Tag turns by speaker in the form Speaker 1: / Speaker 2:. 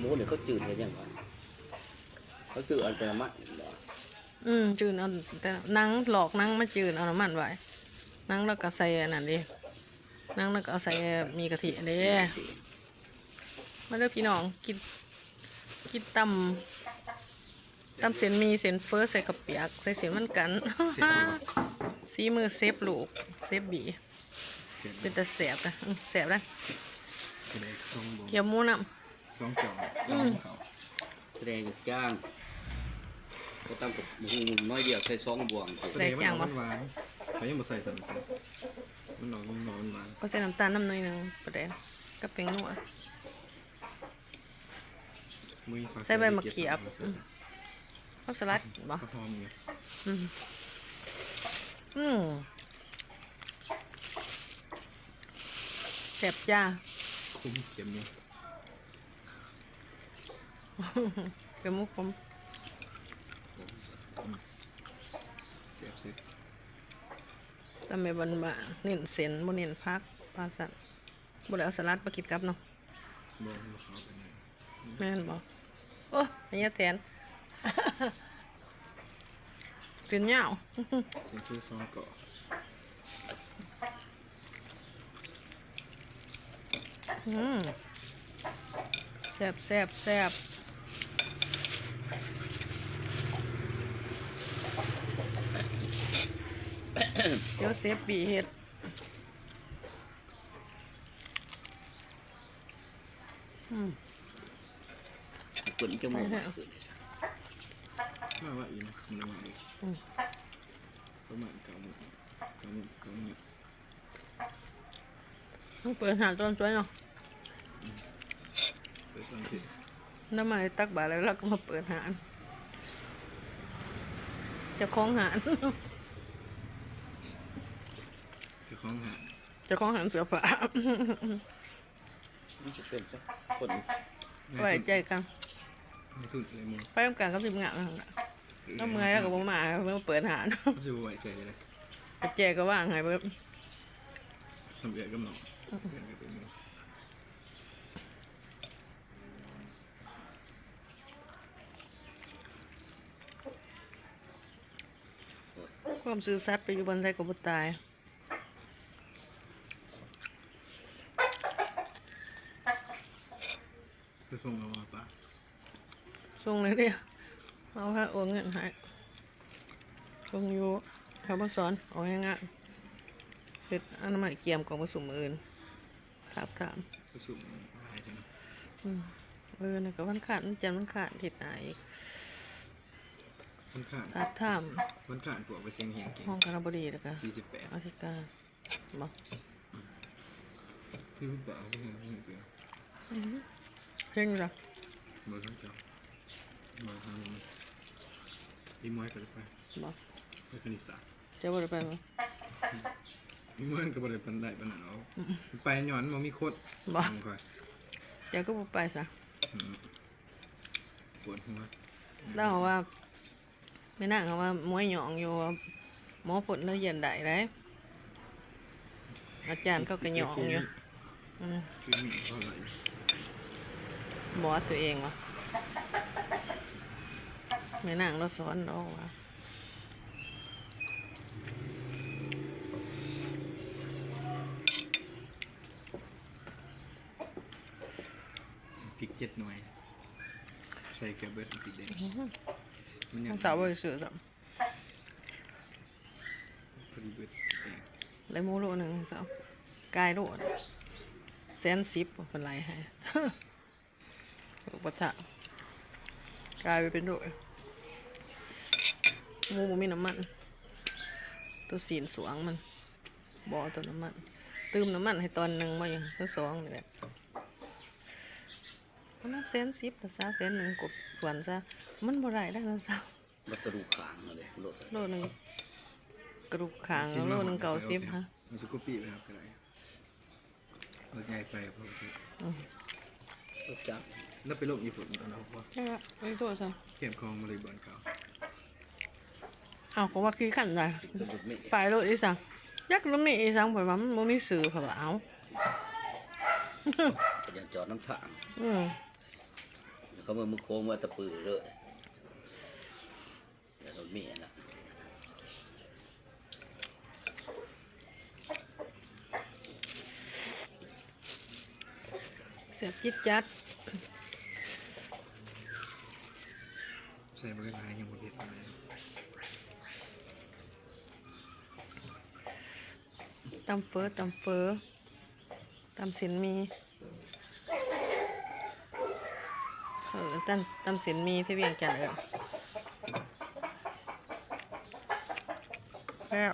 Speaker 1: หมูเนี่ยเขาจืดกันยังไงเขาจืดอันแต่ละมันเหรอ
Speaker 2: อืมจืดเอาแต่หนังหลอกหนังมาจืดเอาน้ำมันไว้หนังแล้วก็ใส่อันนั่นดิหนังแล้วก็เอาใส่มีกะทิเด้มาเด้อพี่น้องกินกินตำตำเส้นหมีเส้นเฟอใส่กระเปียกใส่เส้นมันกันสีมือเซฟลูกเซฟบีเป็นแต่แสบนะอืมแสบนะ
Speaker 3: กระเดกสองบวง
Speaker 2: เกี๊ยวหมูน้
Speaker 3: สองจ่องจ่องเขา
Speaker 1: แสดงจากจ้างก็ตั้งกับหมูน้อยเดียวใส่สองบวง
Speaker 3: กระเดกมันออกหวานๆเขายังบ่ใส่สันติมันออกมันนอนหวานำ
Speaker 2: ก็ใส่น้ำตาลน้ำหน่อยหนึงประเดี๋ยวก็เป็นนัว
Speaker 3: มือผัก
Speaker 2: ใส่ใบมะเขียบผักสลัดบ่
Speaker 3: ผักหอมไง
Speaker 2: อืมแสบจ้า
Speaker 3: คุ้มเค็มอยู่
Speaker 2: เกี๊ยวหมูผม
Speaker 3: เสียบสิ
Speaker 2: ทำไมบันบะเน้นเส้นบ่เน้นพักปลาสัตว์บ่ได้เอาสลัดมากินกับเนาะ
Speaker 3: บ่มาเข้าไปไหน
Speaker 2: แม่นบ่โอ้ยอย่าแทนกินยาว
Speaker 3: เสียชื่อซองเกาะ
Speaker 2: อืมแซ่บแซ่บแซ่บ เดี๋ยวเซฟบีเฮ็ด
Speaker 1: คนจะมองสุด
Speaker 3: มาว่าอีนะมันมาอีกประมาณเก้าโมงเก้าโมงเก้าโมง
Speaker 2: ต้องเปิดหาต้นสวยเนาะ
Speaker 3: เปิดตอนที่
Speaker 2: น้ำมันตักบาทแล้วเราก็มาเปิดหานเจะคล้าของหาน
Speaker 3: คือของหา
Speaker 2: เจะคล้าของหานเสือผ้า
Speaker 1: นี่จะเป็นสักคน
Speaker 2: ไว้ใจกัน
Speaker 3: ไม่ทุนเลยมึง
Speaker 2: ไปทำการกับทีมงานนั่นล่ะแล้วเมื่อยแล้วก็บ่มาเพิ่งมาเปิดหาน
Speaker 3: ก็จะไว้ใจเลย
Speaker 2: กระแจก็ว่างให้เบิ่
Speaker 3: สำเร็จกับน้องเรียนกันเป็นมึง
Speaker 2: ความซื่อสัตย์ไปอยู่บนใจกับบ่ตาย
Speaker 3: จะส่งเอามาปะ
Speaker 2: ส่งเลยเด้อเอาให้โอนเงินให้ส่งอยู่เขาบ่สอนเอาง่ายๆเฮ็ดอนามัยเกียมของผสมอื่นถามถาม
Speaker 3: ผสมอะไรกัน
Speaker 2: เออนี่ก็วันขาดวันจันทร์วันขาดเฮ็ดหาอีก
Speaker 3: มันขาด
Speaker 2: ถามถาม
Speaker 3: มันขาดปวกไปเสียงเห็นเก่ง
Speaker 2: ห้องคณะบดีแล้วก็
Speaker 3: สี่สิบแปด
Speaker 2: อาธิการบ่
Speaker 3: พี่ผู้บ่าวพี่เห็นพี่เปล่า
Speaker 2: เพ่งอยู่ล่ะ
Speaker 3: บ่ต้องจับบ่ทำมันอีมวยก็ได้ไป
Speaker 2: บ่
Speaker 3: ไปคณิตศาสตร์
Speaker 2: จะบ่ได้ไปบ่
Speaker 3: อีมวยก็บ่ได้ปันได้ปานนั้นเอาไปย้อนบ่มีโคตร
Speaker 2: บ่
Speaker 3: ทำค่อย
Speaker 2: เดี๋ยวก็บ่ไปซะ
Speaker 3: ปวดหัว
Speaker 2: แล้วเขาว่าไม่นั่งเขาว่ามวยหยองอยู่หมอผลแล้วเย็นได้ได้อาจารย์เขาก็หยองอยู่
Speaker 3: อืม
Speaker 2: บอสตัวเองวะไม่นั่งเราสอนเราว่า
Speaker 3: พริกเจ็ดหน่วย ใส่แกบเบิดพริกแดงมันยั
Speaker 2: ทั้งสาวบริสุทธิ์สัม
Speaker 3: พอดีเบิดแดง
Speaker 2: ไรมูโลหนึ่งสาวกายโลดแสนสิบเป็นไรให้ อุปถะกลายไปเป็นโลดหมูบ่มีน้ำมัน ตัวสีนสวงมันบอตัวน้ำมันตืมน้ำมันให้ตอนหนึ่งมาอย่างทั้งสองนี่แหละมันนับแสนสิบนะซะแสนหนึ่งกบถวนซะมันบ่ได้ได้นะซะ
Speaker 1: มาตรูขางเลยรถ
Speaker 2: โลหนึ่งกระดูกขางโลหนึ่งเก่าสิบฮะ
Speaker 3: มันสุกุปีไปครับก็ได้รถใหญ่ไปพอดี
Speaker 1: รถจักร
Speaker 3: แล้วไปลงญี่ปุ่นตอนนั้นพอ
Speaker 2: ใช่ไหมไอ้ตัวซะ
Speaker 3: เข้มคลองมาเลยบอลเก่า
Speaker 2: อ้าวก็ว่าขี้ขันได้
Speaker 1: จะรถไม่
Speaker 2: ไปโลดอีสังยักษ์รถมีอีสังเผื่อว่ามันบ่มีสื่อเผื่อว่าเอา
Speaker 1: ยังจอดน้ำทาง
Speaker 2: อืม
Speaker 1: เขามามือโค้งว่าตะปือเลยอย่าโดนเมียนะ
Speaker 2: เสียบจิตจัด
Speaker 3: ใส่บริลายยังบ่เผ็ดปานใด
Speaker 2: ตำเฟอตำเฟอตำสินมีเออตำตำสินมีที่เวียงจันทน์เออแล้ว